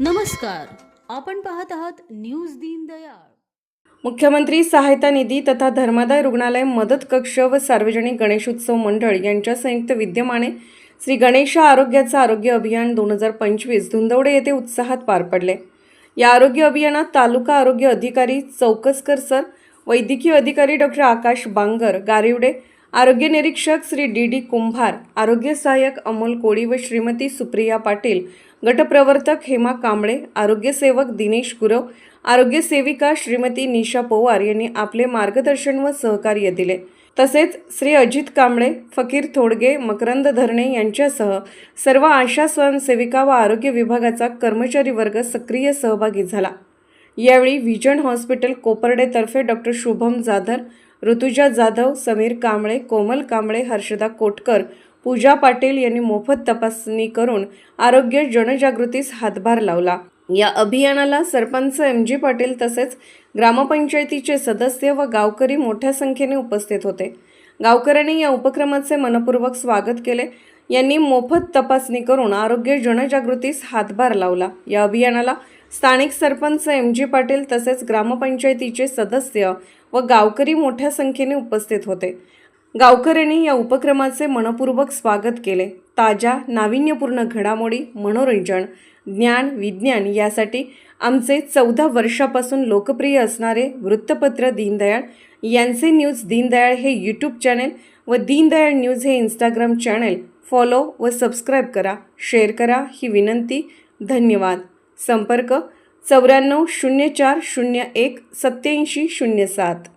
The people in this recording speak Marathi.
नमस्कार. आपण पाहत आहात न्यूज दीनदयाळ मुख्यमंत्री सहायता निधी तथा धर्मादाय रुग्णालय मदत कक्ष व सार्वजनिक गणेशोत्सव मंडळ यांच्या संयुक्त विद्यमाने श्री गणेश आरोग्याचं आरोग्य अभियान दोन हजार पंचवीस धुंदवडे येथे उत्साहात पार पडले. या आरोग्य अभियानात तालुका आरोग्य अधिकारी चौकसकर सर वैद्यकीय अधिकारी डॉक्टर आकाश बांगर गारिवडे आरोग्य निरीक्षक श्री डी डी कुंभार आरोग्य सहाय्यक अमोल कोळी व श्रीमती सुप्रिया पाटील गटप्रवर्तक हेमा कांबळे आरोग्यसेवक दिनेश गुरव आरोग्य सेविका श्रीमती निशा पवार यांनी आपले मार्गदर्शन व सहकार्य दिले. तसेच श्री अजित कांबळे फकीर थोडगे मकरंद धरणे यांच्यासह सर्व आशा स्वयंसेविका व आरोग्य विभागाचा कर्मचारी वर्ग सक्रिय सहभागी झाला. यावेळी व्हिजन हॉस्पिटल कोपर्डेतर्फे डॉक्टर शुभम जाधर ऋतुजा जाधव समीर कांबळे कोमल कांबळे हर्षदा कोटकर पूजा पाटील यांनी मोफत तपासणी करून आरोग्य जनजागृतीस हातभार लावला. या अभियानाला सरपंच एम जी पाटील तसेच ग्रामपंचायतीचे सदस्य व गावकरी मोठ्या संख्येने उपस्थित होते. गावकऱ्यांनी या उपक्रमाचे मनपूर्वक स्वागत केले. यांनी मोफत तपासणी करून आरोग्य जनजागृतीस हातभार लावला. या अभियानाला स्थानिक सरपंच एम जी पाटील तसेच ग्रामपंचायतीचे सदस्य व गावकरी मोठ्या संख्येने उपस्थित होते. गावकऱ्यांनी या उपक्रमाचे मनपूर्वक स्वागत केले. ताज्या नाविन्यपूर्ण घडामोडी मनोरंजन ज्ञान विज्ञान यासाठी आमचे चौदा वर्षापासून लोकप्रिय असणारे वृत्तपत्र दीनदयाळ यांचे न्यूज दीनदयाळ हे यूट्यूब चॅनेल व दीनदयाळ न्यूज हे इंस्टाग्राम चॅनेल फॉलो व सबस्क्राईब करा शेअर करा ही विनंती. धन्यवाद. संपर्क चौऱ्याण्णव शून्य चार शून्य एक सत्याऐंशी शून्य सात.